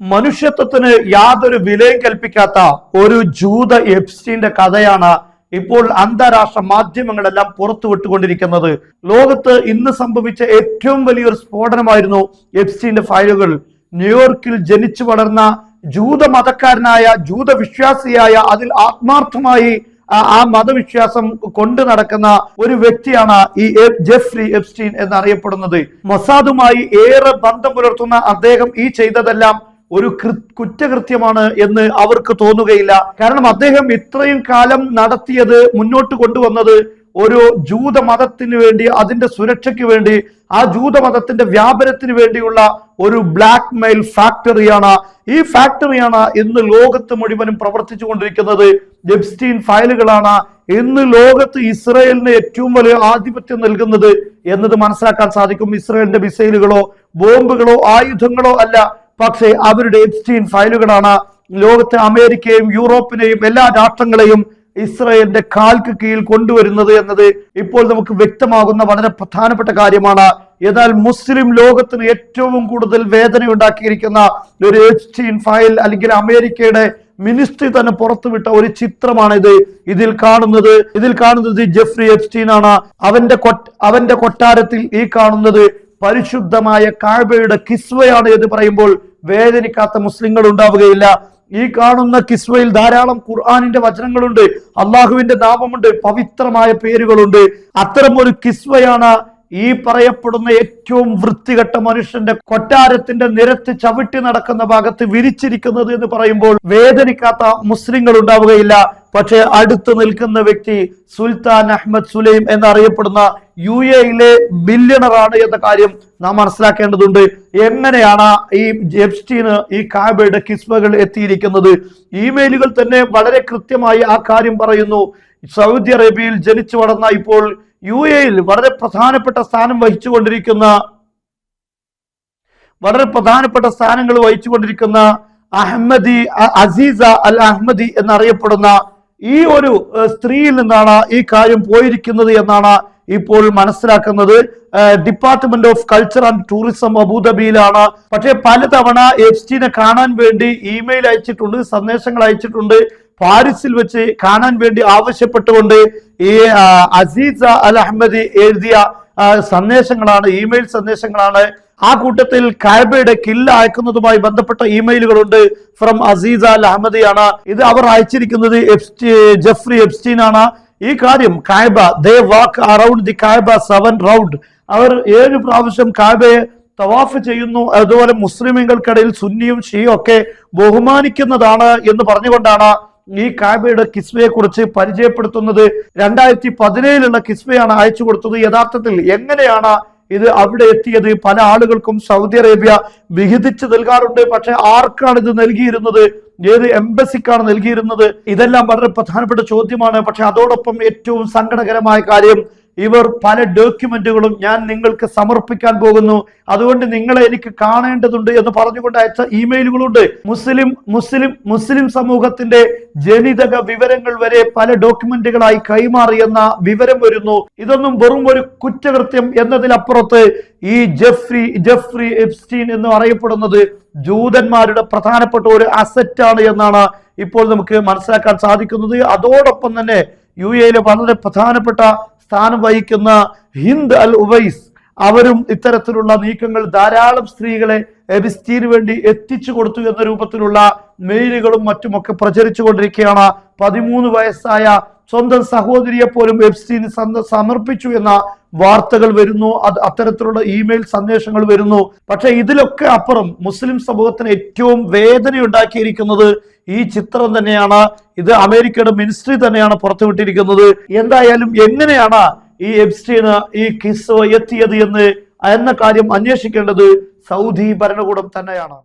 മനുഷ്യത്വത്തിന് യാതൊരു വിലയും കൽപ്പിക്കാത്ത ഒരു ജൂത എപ്സ്റ്റീന്റെ കഥയാണ് ഇപ്പോൾ അന്താരാഷ്ട്ര മാധ്യമങ്ങളെല്ലാം പുറത്തുവിട്ടുകൊണ്ടിരിക്കുന്നത് ലോകത്ത് ഇന്ന് സംഭവിച്ച ഏറ്റവും വലിയൊരു സ്ഫോടനമായിരുന്നു എപ്സ്റ്റീന്റെ ഫയലുകൾ. ന്യൂയോർക്കിൽ ജനിച്ചു വളർന്ന ജൂത മതക്കാരനായ ജൂത വിശ്വാസിയായ അതിൽ ആത്മാർത്ഥമായി ആ- മതവിശ്വാസം കൊണ്ടു നടക്കുന്ന ഒരു വ്യക്തിയാണ് ഈ ജെഫ്രി എപ്സ്റ്റീൻ എന്നറിയപ്പെടുന്നത്. മൊസാദുമായി ഏറെ ബന്ധം പുലർത്തുന്ന അദ്ദേഹം ഈ ചെയ്തതെല്ലാം ഒരു കുറ്റകൃത്യമാണ് എന്ന് അവർക്ക് തോന്നുകയില്ല. കാരണം അദ്ദേഹം ഇത്രയും കാലം നടത്തിയത് മുന്നോട്ട് കൊണ്ടുവന്നത് ഒരു ജൂത ജൂതമതത്തിന് വേണ്ടി അതിന്റെ സുരക്ഷയ്ക്ക് വേണ്ടി ആ ജൂത മതത്തിന്റെ വ്യാപനത്തിന് വേണ്ടിയുള്ള ഒരു ബ്ലാക്ക് മെയിൽ ഫാക്ടറിയാണ് ഈ ഫാക്ടറിയാണ് ഇന്ന് ലോകത്ത് മുഴുവനും പ്രവർത്തിച്ചു കൊണ്ടിരിക്കുന്നത് ജെബ്സ്റ്റീൻ ഫയലുകളാണ് ഇന്ന് ലോകത്ത് ഇസ്രയേലിന് ഏറ്റവും വലിയ ആധിപത്യം നൽകുന്നത്. എന്നത് മനസ്സിലാക്കാൻ സാധിക്കും ഇസ്രയേലിന്റെ മിസൈലുകളോ ബോംബുകളോ ആയുധങ്ങളോ അല്ല. പക്ഷേ അവരുടെ എപ്സ്റ്റീൻ ഫയലുകളാണ് ലോകത്തെ അമേരിക്കയും യൂറോപ്പിനെയും എല്ലാ രാഷ്ട്രങ്ങളെയും ഇസ്രയേലിന്റെ കാൽക്ക് കീഴിൽ കൊണ്ടുവരുന്നത് എന്നത് ഇപ്പോൾ നമുക്ക് വ്യക്തമാകുന്ന വളരെ പ്രധാനപ്പെട്ട കാര്യമാണ്. എന്നാൽ മുസ്ലിം ലോകത്തിന് ഏറ്റവും കൂടുതൽ വേദന ഉണ്ടാക്കിയിരിക്കുന്ന ഒരു എപ്സ്റ്റീൻ ഫയൽ അല്ലെങ്കിൽ അമേരിക്കയുടെ മിനിസ്ട്രി തന്നെ പുറത്തുവിട്ട ഒരു ചിത്രമാണിത്. ഇതിൽ കാണുന്നത് ഇതിൽ കാണുന്നത് ജെഫ്രി എപ്സ്റ്റീൻ ആണ് അവന്റെ അവന്റെ കൊട്ടാരത്തിൽ ഈ കാണുന്നത് പരിശുദ്ധമായ കാഴ്ബയുടെ കിസ്വയാണ് എന്ന് പറയുമ്പോൾ വേദനിക്കാത്ത മുസ്ലിങ്ങൾ ഉണ്ടാവുകയില്ല. ഈ കാണുന്ന കിസ്വയിൽ ധാരാളം ഖുർആാനിന്റെ വചനങ്ങളുണ്ട്. അള്ളാഹുവിന്റെ നാമമുണ്ട്. പവിത്രമായ പേരുകളുണ്ട്. അത്തരം ഒരു കിസ്വയാണ് ഈ പറയപ്പെടുന്ന ഏറ്റവും വൃത്തികെട്ട മനുഷ്യന്റെ കൊട്ടാരത്തിന്റെ നിരത്ത് ചവിട്ടി നടക്കുന്ന ഭാഗത്ത് വിരിച്ചിരിക്കുന്നത് എന്ന് പറയുമ്പോൾ വേദനിക്കാത്ത മുസ്ലിങ്ങൾ ഉണ്ടാവുകയില്ല. പക്ഷേ അടുത്ത് നിൽക്കുന്ന വ്യക്തി സുൽത്താൻ അഹമ്മദ് സുലൈം എന്നറിയപ്പെടുന്ന യു എയിലെ ബില്യണറാണ് എന്ന കാര്യം നാം മനസ്സിലാക്കേണ്ടതുണ്ട്. എങ്ങനെയാണ് ഈ ജെപ്സ്റ്റീന് ഈ കാബയുടെ കിസ്മകൾ എത്തിയിരിക്കുന്നത്? ഇമെയിലുകൾ തന്നെ വളരെ കൃത്യമായി ആ കാര്യം പറയുന്നു. സൗദി അറേബ്യയിൽ ജനിച്ചു വളർന്ന ഇപ്പോൾ യു എയിൽ വളരെ പ്രധാനപ്പെട്ട സ്ഥാനം വഹിച്ചുകൊണ്ടിരിക്കുന്ന വളരെ പ്രധാനപ്പെട്ട സ്ഥാനങ്ങൾ വഹിച്ചുകൊണ്ടിരിക്കുന്ന അഹമ്മദി അസീസ അൽ അഹമ്മദി എന്നറിയപ്പെടുന്ന ഈ ഒരു സ്ത്രീയിൽ നിന്നാണ് ഈ കാര്യം പോയിരിക്കുന്നത് എന്നാണ് ഇപ്പോൾ മനസ്സിലാക്കുന്നത്. Department of culture and tourism അബുദാബിയിലാണ്. പക്ഷേ പലതവണ എഫ്സ്റ്റീനെ കാണാൻ വേണ്ടി ഇമെയിൽ അയച്ചിട്ടുണ്ട് സന്ദേശങ്ങൾ അയച്ചിട്ടുണ്ട്. പാരീസിൽ വെച്ച് കാണാൻ വേണ്ടി ആവശ്യപ്പെട്ടുകൊണ്ട് ഈ അസീസ അൽ അഹമ്മദി എഴുതിയ സന്ദേശങ്ങളാണ് ഇമെയിൽ സന്ദേശങ്ങളാണ് ആ കൂട്ടത്തിൽ കായബയുടെ കില്ല അയക്കുന്നതുമായി ബന്ധപ്പെട്ട ഇമെയിലുകളുണ്ട്. ഫ്രം അസീസ അൽ അഹമ്മദിയാണ് ഇത് അവർ അയച്ചിരിക്കുന്നത്. ജഫ്രി എപ്സ്റ്റീൻ ആണ് ഈ കാര്യം Kaaba they walk around the Kaaba seven round. അവർ ഏഴ് പ്രാവശ്യം കായബയെ തവാഫ് ചെയ്യുന്നു. അതുപോലെ മുസ്ലിമുകൾക്കിടയിൽ സുന്നിയും ഷിയും ഒക്കെ ബഹുമാനിക്കുന്നതാണ് എന്ന് പറഞ്ഞുകൊണ്ടാണ് ഈ കാബയുടെ കിസ്മയെ കുറിച്ച് പരിചയപ്പെടുത്തുന്നത് രണ്ടായിരത്തി പതിനേഴിലുള്ള കിസ്മയാണ് അയച്ചു കൊടുത്തത്. യഥാർത്ഥത്തിൽ എങ്ങനെയാണ് ഇത് അവിടെ എത്തിയത്? പല ആളുകൾക്കും സൗദി അറേബ്യ വിഹിതിച്ച് നൽകാറുണ്ട്. പക്ഷെ ആർക്കാണ് ഇത് നൽകിയിരുന്നത്? ഏത് എംബസിക്കാണ് നൽകിയിരുന്നത്? ഇതെല്ലാം വളരെ പ്രധാനപ്പെട്ട ചോദ്യമാണ്. പക്ഷെ അതോടൊപ്പം ഏറ്റവും സങ്കടകരമായ കാര്യം ഇവർ പല ഡോക്യുമെന്റുകളും ഞാൻ നിങ്ങൾക്ക് സമർപ്പിക്കാൻ പോകുന്നു. അതുകൊണ്ട് നിങ്ങളെ എനിക്ക് കാണേണ്ടതുണ്ട് എന്ന് പറഞ്ഞുകൊണ്ട് അയച്ച ഇമെയിലുകളുണ്ട്. മുസ്ലിം മുസ്ലിം മുസ്ലിം സമൂഹത്തിന്റെ ജനിതക വിവരങ്ങൾ വരെ പല ഡോക്യുമെന്റുകളായി കൈമാറിയെന്ന വിവരം വരുന്നു. ഇതൊന്നും വെറും ഒരു കുറ്റകൃത്യം എന്നതിലപ്പുറത്ത് ഈ ജെഫ്രി ജെഫ്രി എപ്സ്റ്റീൻ എന്ന് അറിയപ്പെടുന്നത് ജൂതന്മാരുടെ പ്രധാനപ്പെട്ട ഒരു അസറ്റാണ് എന്നാണ് ഇപ്പോൾ നമുക്ക് മനസ്സിലാക്കാൻ സാധിക്കുന്നത്. അതോടൊപ്പം തന്നെ യു എയിലെ വളരെ പ്രധാനപ്പെട്ട സ്ഥാനം വഹിക്കുന്ന ഹിന്ദ് അൽ ഉവൈസ്. അവരും ഇത്തരത്തിലുള്ള നീക്കങ്ങൾ ധാരാളം സ്ത്രീകളെ എബിസ്റ്റീന് വേണ്ടി എത്തിച്ചു കൊടുത്തു എന്ന രൂപത്തിലുള്ള മെയിലുകളും മറ്റുമൊക്കെ പ്രചരിച്ചു കൊണ്ടിരിക്കുകയാണ് പതിമൂന്ന് വയസ്സായ സ്വന്തം സഹോദരിയെ പോലും എബ്സ്റ്റീന് സമർപ്പിച്ചു എന്ന വാർത്തകൾ വരുന്നു. അത് അത്തരത്തിലുള്ള ഇമെയിൽ സന്ദേശങ്ങൾ വരുന്നു. പക്ഷെ ഇതിലൊക്കെ അപ്പുറം മുസ്ലിം സമൂഹത്തിന് ഏറ്റവും വേദന ഉണ്ടാക്കിയിരിക്കുന്നത് ഈ ചിത്രം തന്നെയാണ്. ഇത് അമേരിക്കയുടെ മിനിസ്ട്രി തന്നെയാണ് പുറത്തുവിട്ടിരിക്കുന്നത്. എന്തായാലും എങ്ങനെയാണ് ഈ എബ്സ്റ്റീന് ഈ കിസ് എത്തിയത് എന്ന് എന്ന കാര്യം അന്വേഷിക്കേണ്ടത് സൗദി ഭരണകൂടം തന്നെയാണ്.